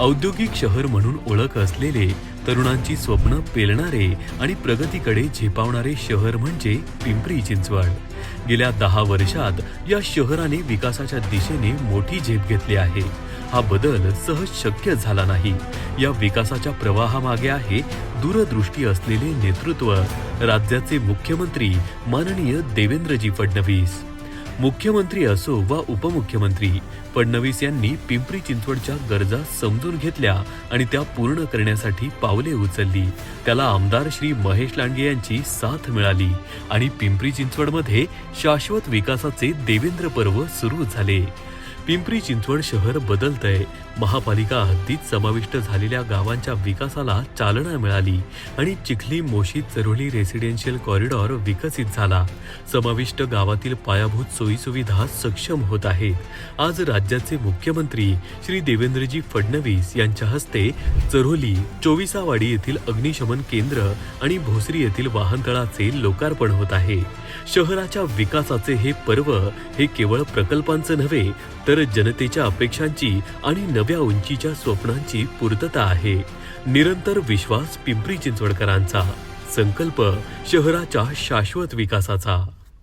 औद्योगिक शहर म्हणून ओळख असलेले तरुणांची स्वप्न पेलणारे आणि प्रगतीकडे झेपावणारे शहर म्हणजे पिंपरी चिंचवड. गेल्या दहा वर्षात या शहराने विकासाच्या दिशेने मोठी झेप घेतली आहे. हा बदल सहज शक्य झाला नाही. या विकासाच्या प्रवाहामागे आहे दूरदृष्टी असलेले नेतृत्व. राज्याचे मुख्यमंत्री माननीय देवेंद्रजी फडणवीस. मुख्यमंत्री असो वा उपमुख्यमंत्री फडणवीस यांनी पिंपरी चिंचवडच्या गरजा समजून घेतल्या आणि त्या पूर्ण करण्यासाठी पावले उचलली. त्याला आमदार श्री महेश लांडगे यांची साथ मिळाली आणि पिंपरी चिंचवडमध्ये शाश्वत विकासाचे देवेंद्र पर्व सुरू झाले. पिंपरी चिंचवड शहर बदलतंय. महापालिका हद्दीत समाविष्ट झालेल्या गावांच्या विकासाला चालना मिळाली आणि चिखली मोशी चरोली रेसिडेन्शियल कॉरिडॉर विकसित झाला. समाविष्ट गावातील पायाभूत सोयीसुविधा सक्षम होत आहेत. आज राज्याचे मुख्यमंत्री श्री देवेंद्रजी फडणवीस यांच्या हस्ते चरोली चोविसावाडी येथील अग्निशमन केंद्र आणि भोसरी येथील वाहनतळाचे लोकार्पण होत आहे. शहराच्या विकासाचे हे पर्व हे केवळ प्रकल्पांचं नव्हे तर जनतेच्या अपेक्षांची आणि नव्या उंचीच्या स्वप्नांची पूर्तता आहे. निरंतर विश्वास पिंपरी चिंचवडकरांचा. संकल्प शहराच्या शाश्वत विकासाचा.